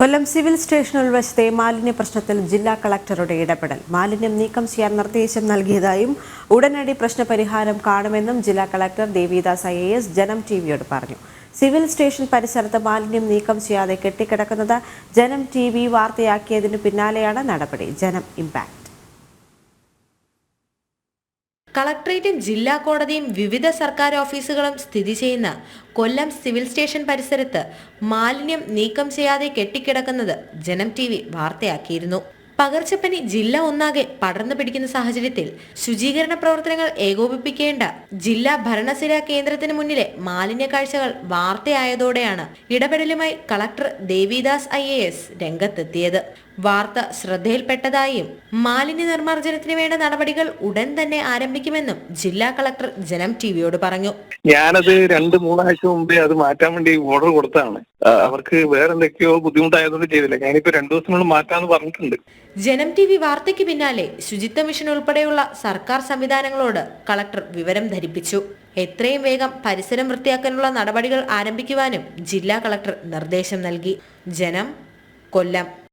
കൊല്ലം civil station ഉൾവശത്തെ മാലിന്യ പ്രശ്നത്തിൽ ജില്ലാ കളക്ടറുടെ ഇടപെടൽ. മാലിന്യം നീക്കം ചെയ്യാൻ നിർദ്ദേശം നൽകിയതായും ഉടനടി പ്രശ്നപരിഹാരം കാണുമെന്നും ജില്ലാ collector Devidas I S Janam T വിയോട് പറഞ്ഞു. സിവിൽ സ്റ്റേഷൻ പരിസരത്ത് മാലിന്യം നീക്കം ചെയ്യാതെ കെട്ടിക്കിടക്കുന്നത് ജനം ടി വി വാർത്തയാക്കിയതിനു പിന്നാലെയാണ് നടപടി. ജനം ഇമ്പാക്ട്. കളക്ട്രേറ്റും ജില്ലാ കോടതിയും വിവിധ സർക്കാർ ഓഫീസുകളും സ്ഥിതി ചെയ്യുന്ന കൊല്ലം സിവിൽ സ്റ്റേഷൻ പരിസരത്ത് മാലിന്യം നീക്കം ചെയ്യാതെ കെട്ടിക്കിടക്കുന്നത് ജനം ടി വാർത്തയാക്കിയിരുന്നു. പകർച്ചപ്പനി ജില്ല ഒന്നാകെ പടർന്നു പിടിക്കുന്ന സാഹചര്യത്തിൽ ശുചീകരണ പ്രവർത്തനങ്ങൾ ഏകോപിപ്പിക്കേണ്ട ജില്ലാ ഭരണസിരാ കേന്ദ്രത്തിന് മുന്നിലെ മാലിന്യ കാഴ്ചകൾ വാർത്തയായതോടെയാണ് ഇടപെടലുമായി collector Devidas I A S രംഗത്തെത്തിയത്. വാർത്ത ശ്രദ്ധയിൽപ്പെട്ടതായും മാലിന്യ നിർമ്മാർജനത്തിന് വേണ്ട നടപടികൾ ഉടൻ തന്നെ ആരംഭിക്കുമെന്നും ജില്ലാ കളക്ടർ ജനം ടിവിയോട് പറഞ്ഞു. ഞാനത് രണ്ട് മൂന്നാഴ്ച മുമ്പേ അത് മാറ്റാൻ വേണ്ടി ഓർഡർ കൊടുത്തതാണ്. അവർക്ക് വേറെ എന്തൊക്കെയോ ബുദ്ധിമുട്ടായതുകൊണ്ട് ചെയ്തില്ല. ഞാനിപ്പോ രണ്ടു ദിവസത്തിനുള്ളിൽ മാറ്റാന്ന് പറഞ്ഞിട്ടുണ്ട്. ജനം ടി വി വാർത്തയ്ക്ക് പിന്നാലെ ശുചിത്വ മിഷൻ ഉൾപ്പെടെയുള്ള സർക്കാർ സംവിധാനങ്ങളോട് കളക്ടർ വിവരം ധരിപ്പിച്ചു. എത്രയും വേഗം പരിസരം വൃത്തിയാക്കാനുള്ള നടപടികൾ ആരംഭിക്കുവാനും ജില്ലാ കളക്ടർ നിർദ്ദേശം നൽകി. ജനം കൊല്ലം.